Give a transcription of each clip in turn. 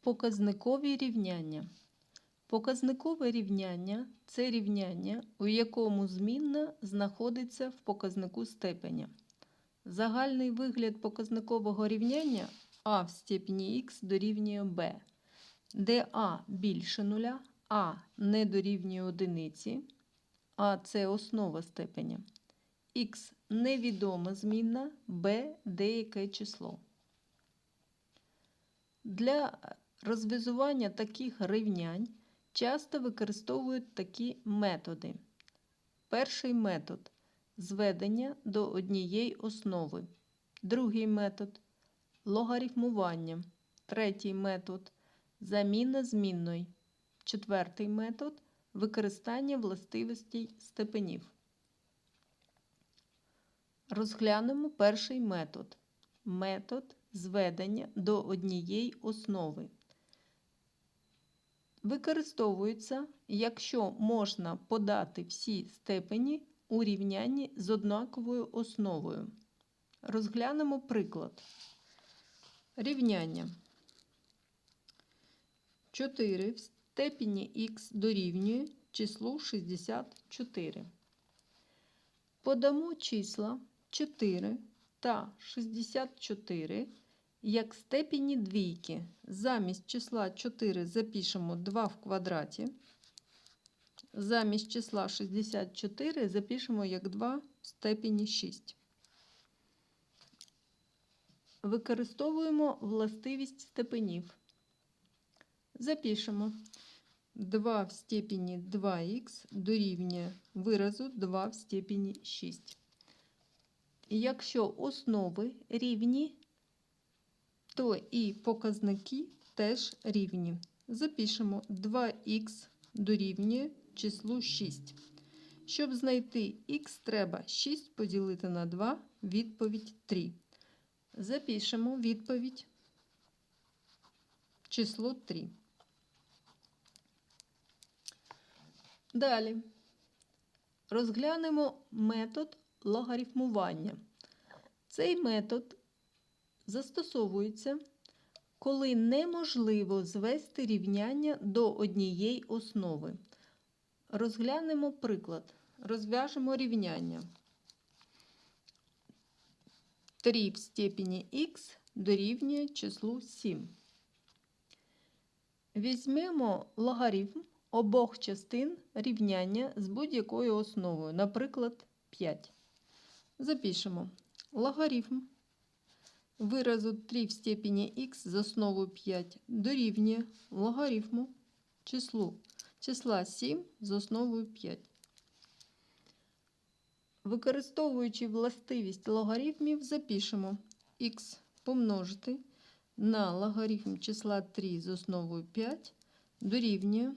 Показникові рівняння. Показникове рівняння це рівняння, у якому змінна знаходиться в показнику степеня. Загальний вигляд показникового рівняння а в степені х дорівнює b, де а більше нуля, а не дорівнює одиниці, а це основа степеня. х невідома змінна, b деяке число. Для розв'язування таких рівнянь часто використовують такі методи. Перший метод зведення до однієї основи. Другий метод логарифмування. Третій метод заміна змінної. Четвертий метод використання властивостей степенів. Розглянемо перший метод. Метод зведення до однієї основи. Використовується, якщо можна подати всі степені у рівнянні з однаковою основою. Розглянемо приклад. Рівняння 4 в степені х дорівнює числу 64. Подамо числа 4 та 64 як степені двійки. Замість числа 4 запишемо 2 в квадраті. Замість числа 64 запишемо як 2 в степені 6. Використовуємо властивість степенів. Запишемо 2 в степені 2х дорівнює виразу 2 в степені 6. Якщо основи рівні, то і показники теж рівні. Запишемо 2х дорівнює числу 6. Щоб знайти х, треба 6 поділити на 2, відповідь 3. Запишемо відповідь число 3. Далі розглянемо метод логарифмування. Цей метод застосовується, коли неможливо звести рівняння до однієї основи. Розглянемо приклад. Розв'яжемо рівняння. 3 в степені х дорівнює числу 7. Візьмемо логарифм обох частин рівняння з будь-якою основою, наприклад, 5. Запишемо логарифм виразу 3 в степені х з основою 5 дорівнює логарифму числу числа 7 з основою 5. Використовуючи властивість логарифмів, запишемо х помножити на логарифм числа 3 з основою 5 дорівнює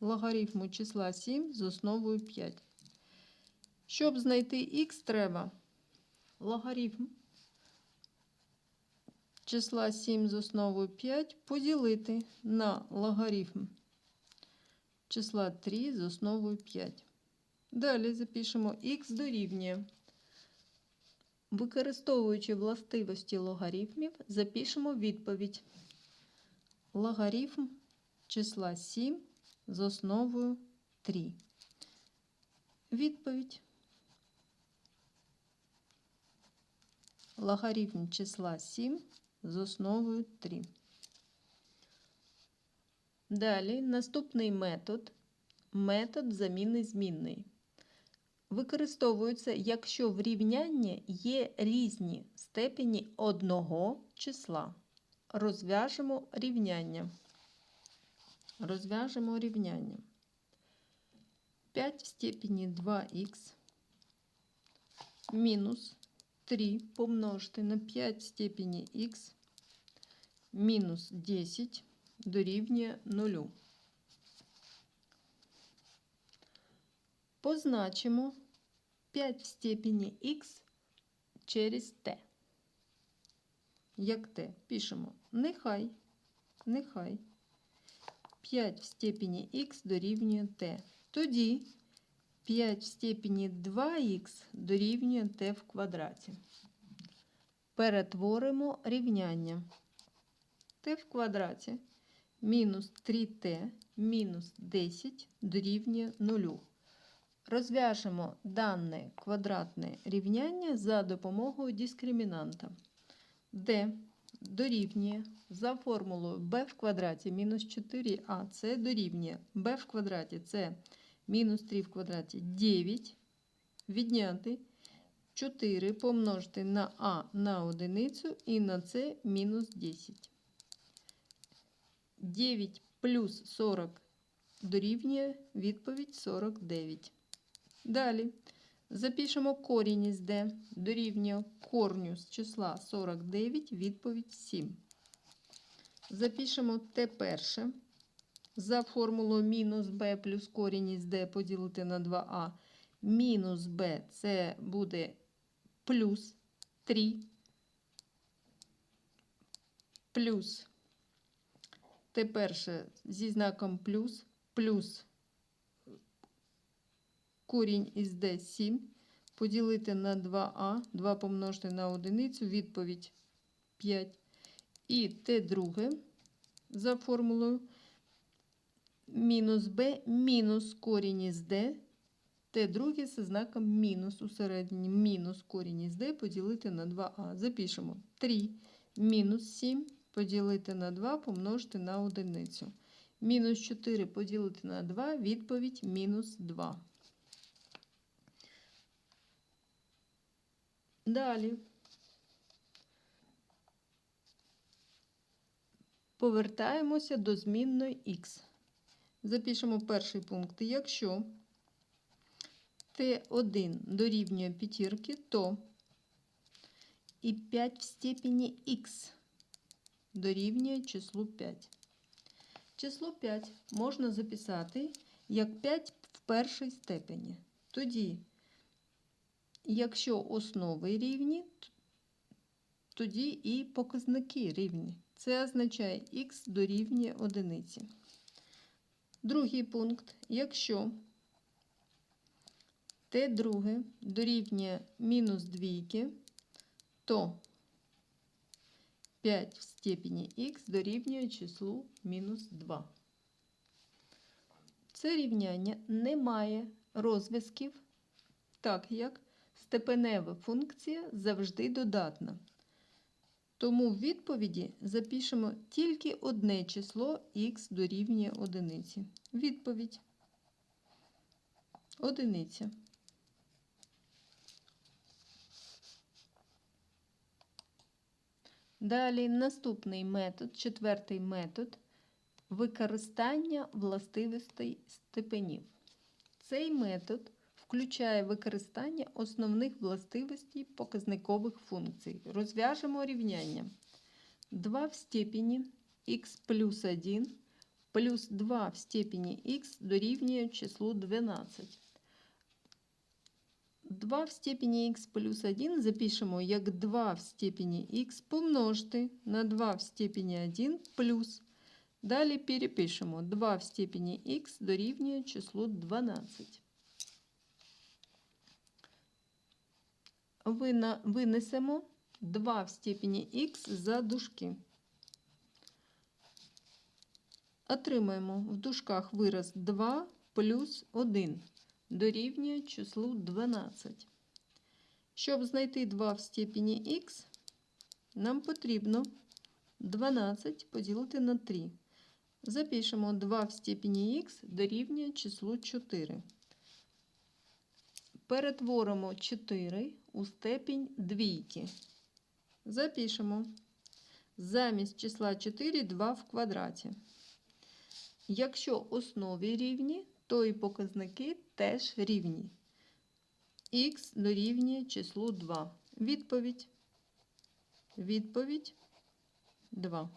логарифму числа 7 з основою 5. Щоб знайти х, треба логарифм числа 7 з основою 5 поділити на логарифм числа 3 з основою 5. Далі запишемо х дорівнює. Використовуючи властивості логарифмів, запишемо відповідь. Логарифм числа 7 з основою 3. Відповідь. Логарифм числа 7 з основою 3. Далі наступний метод метод заміни змінної. Використовується, якщо в рівнянні є різні степені одного числа. Розв'яжемо рівняння. Розв'яжемо рівняння. 5 в степені 2х мінус 3 помножити на 5 в степені х мінус 10 дорівнює 0. Позначимо 5 в степені х через t. Як t? Пишемо нехай, нехай 5 в степені х дорівнює t. Тоді 5 в степені 2х дорівнює t в квадраті. Перетворимо рівняння. В квадраті мінус 3t мінус 10 дорівнює 0. Розв'яжемо дане квадратне рівняння за допомогою дискримінанта, де дорівнює за формулою b в квадраті мінус 4а, це дорівнює b в квадраті це мінус 3 в квадраті 9, відняти 4 помножити на а на одиницю і на це мінус 10. 9 плюс 40 дорівнює відповідь 49. Далі запишемо корінь із d дорівнює корню з числа 49, відповідь 7. Запишемо t перше. За формулою мінус b плюс корінь із d поділити на 2а. Мінус b це буде плюс 3 плюс Т перше. Зі знаком плюс, плюс корінь із d 7, поділити на 2а, 2 помножити на одиницю, відповідь 5. І Т друге за формулою. Мінус b мінус корінь із d, Т друге зі знаком мінус у середині, мінус корінь із d поділити на 2а. Запишемо. 3 мінус 7 поділити на 2 помножити на одиницю. Мінус 4 поділити на 2, відповідь мінус 2. Далі повертаємося до змінної х. Запишемо перший пункт. Якщо t1 дорівнює п'ятірки, то і 5 в степені х дорівнює числу 5. Число 5 можна записати як 5 в першій степені. Тоді, якщо основи рівні, тоді і показники рівні. Це означає х дорівнює одиниці. Другий пункт, якщо t друге дорівнює мінус двійки, то 5 в степені х дорівнює числу мінус 2. Це рівняння не має розв'язків, так як степенева функція завжди додатна. Тому в відповіді запишемо тільки одне число х дорівнює одиниці. Відповідь одиниця. Далі наступний метод, четвертий метод використання властивостей степенів. Цей метод включає використання основних властивостей показникових функцій. Розв'яжемо рівняння. 2 в степені х плюс 1 плюс 2 в степені х дорівнює числу 12. 2 в степені х плюс 1 запишемо як 2 в степені х помножити на 2 в степені 1 плюс. Далі перепишемо 2 в степені х дорівнює числу 12. Винесемо 2 в степені х за дужки. Отримаємо в дужках вираз 2 плюс 1 дорівнює числу 12. Щоб знайти 2 в степені х, нам потрібно 12 поділити на 3. Запишемо 2 в степені х дорівнює числу 4. Перетворимо 4 у степінь двійки. Запишемо замість числа 4 2 в квадраті. Якщо основі рівні, то і показники теж рівні. Х дорівнює числу 2. Відповідь. Відповідь 2.